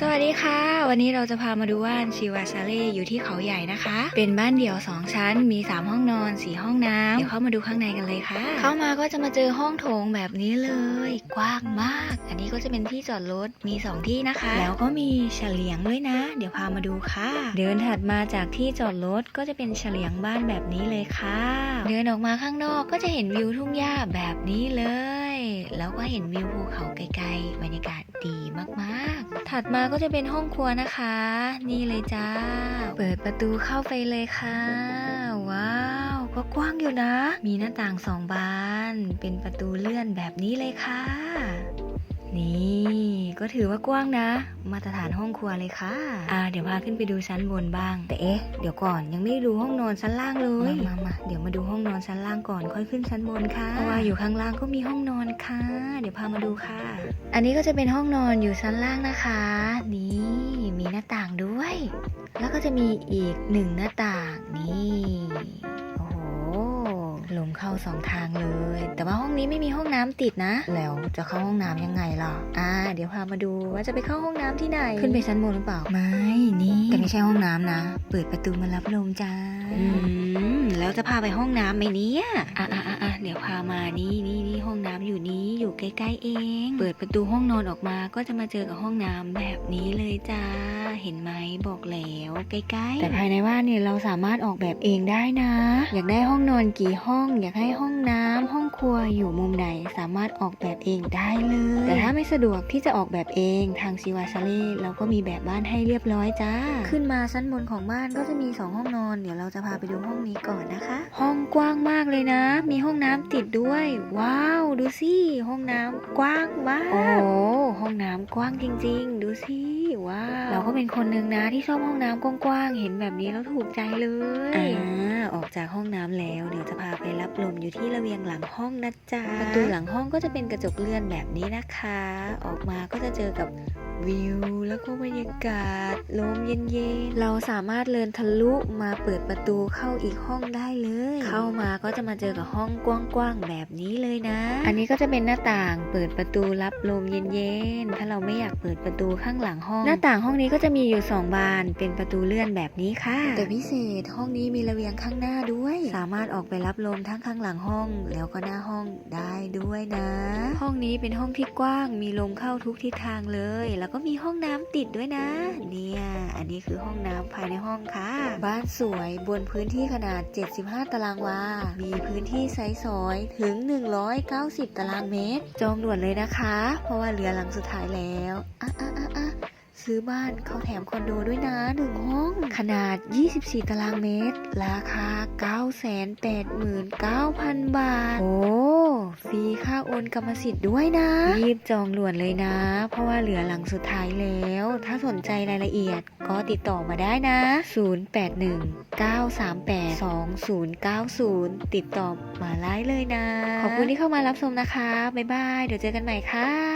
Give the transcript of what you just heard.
สวัสดีค่ะ วันนี้เราจะพามาดูบ้านชิวาชาเล่อยู่ที่เขาใหญ่นะคะ เป็นบ้านเดี่ยว 2 ชั้น มี 3 ห้องนอน 4 ห้องน้ำเดี๋ยวเข้ามาดูข้างในกันเลยค่ะ เข้ามาก็จะมาเจอห้องโถงแบบนี้เลย กว้างมาก อันนี้ก็จะเป็นที่จอดรถมี 2 ที่นะคะ แล้วก็มีเฉลียงด้วยนะ เดี๋ยวพามาดูค่ะ เดินถัดมาจากที่จอดรถก็จะเป็นเฉลียงบ้านแบบนี้เลยค่ะ เดินออกมาข้างนอกก็จะเห็นวิวทุ่งหญ้าแบบนี้เลย แล้วก็เห็นวิวภูเขาไกลๆ บรรยากาศดีมากๆ ถัดมาก็จะเป็นห้องครัวนะคะ นี่เลยจ้า เปิดประตูเข้าไปเลยค่ะ ว้าวก็กว้างอยู่นะ มีหน้าต่างสองบาน เป็นประตูเลื่อนแบบนี้เลยค่ะ นี่ก็ถือว่ากว้างนะ มาตรฐานห้องครัวเลยค่ะ อ่า เดี๋ยวพาขึ้นไปดูชั้นบนบ้าง แต่เอ๊ะ เดี๋ยวก่อนยังไม่ได้ดูห้องนอนชั้นล่างเลยมามามาเดี๋ยวมาดูห้องนอนชั้นล่างก่อนค่อยขึ้นชั้นบนค่ะเพราะว่าอยู่ข้างล่างก็มีห้องนอนค่ะ เดี๋ยวพามาดูค่ะ อันนี้ก็จะเป็นห้องนอนอยู่ชั้นล่างนะคะ นี่มีหน้าต่างด้วย แล้วก็จะมีอีกหนึ่งหน้าต่างนี่ สองทางเลย แต่ว่าห้องนี้ไม่มีห้องน้ำติดนะ แล้วจะเข้าห้องน้ำยังไงล่ะอ่าเดี๋ยวพามาดูว่าจะไปเข้าห้องน้ำที่ไหน ขึ้นไปชั้นบนหรือเปล่า ไม่ นี่แต่ไม่ใช่ห้องน้ำนะ เปิดประตูมารับลมจ้าอืมแล้วจะพาไปห้องน้ำไหมเนี่ยอะอะอะอะเดี๋ยวพามานี่นี่นี่ห้องน้ำอยู่นี้อยู่ใกล้ๆเอง เปิดประตูห้องนอนออกมาก็จะมาเจอกับห้องน้ำแบบนี้เลยจ้าเห็นไหมบอกแล้วใกล้ๆ แต่ภายในบ้านเนี่ยเราสามารถออกแบบเองได้นะ อยากได้ห้องนอนกี่ห้อง อยากให้ห้องน้ำห้องครัวอยู่มุมไหนสามารถออกแบบเองได้เลย แต่ถ้าไม่สะดวกที่จะออกแบบเองทางชิวาชาเล่เราก็มีแบบบ้านให้เรียบร้อยจ้า ขึ้นมาชั้นบนของบ้านก็จะมี 2 ห้องนอน เดี๋ยวเราจะพาไปดูห้องนี้ก่อนนะคะ ห้องกว้างมากเลยนะ มีห้องน้ำติดด้วย ว้าว ดูสิห้องน้ำกว้างมาก โอ้โหห้องน้ำกว้างจริง ๆ ดูสิว้าวเราก็เป็นคนหนึ่งนะที่ชอบห้องน้ำกว้างๆ เห็นแบบนี้แล้วถูกใจเลยอ่าออกจากห้องน้ำแล้วเดี๋ยวจะพาไปรับลมอยู่ที่ระเบียงหลังห้องนะจ๊ะประตูหลังห้องก็จะเป็นกระจกเลื่อนแบบนี้นะคะ ออกมาก็จะเจอกับ วิว แล้วก็บรรยากาศลมเย็นๆ เราสามารถเดินทะลุมาเปิดประตูเข้าอีกห้องได้เลย เข้ามาก็จะมาเจอกับห้องกว้างๆแบบนี้เลยนะ อันนี้ก็จะเป็นหน้าต่างเปิดประตูรับลมเย็นๆ ถ้าเราไม่อยากเปิดประตูข้างหลังห้อง หน้าต่างห้องนี้ก็จะมีอยู่สองบานเป็นประตูเลื่อนแบบนี้ค่ะ แต่พิเศษห้องนี้มีระเบียงข้างหน้าด้วย สามารถออกไปรับลมทั้งข้างหลังห้อง แล้วก็หน้าห้องได้ด้วยนะ ห้องนี้เป็นห้องที่กว้างมีลมเข้าทุกทิศทางเลยแล้วก็มีห้องน้ำติดด้วยนะ เนี่ย อันนี้คือห้องน้ำภายในห้องค่ะ บ้านสวยบนพื้นที่ขนาด 75 ตารางวา มีพื้นที่ไซส์ซอยถึง 190 ตารางเมตร จองด่วนเลยนะคะ เพราะว่าเหลือหลังสุดท้ายแล้วอะอะอะอะซื้อบ้านเขาแถมคอนโดด้วยนะหนึ่งห้อง ขนาด 24 ตารางเมตร ราคา 989,000 บาท โอ้ ฟรีค่าโอนกรรมสิทธิ์ด้วยนะ รีบจองด่วนเลยนะ เพราะว่าเหลือหลังสุดท้ายแล้ว ถ้าสนใจรายละเอียดก็ติดต่อมาได้นะ 0819382090 ติดต่อมาไล่เลยนะ ขอบคุณที่เข้ามารับชมนะคะ บ๊ายบาย เดี๋ยวเจอกันใหม่ค่ะ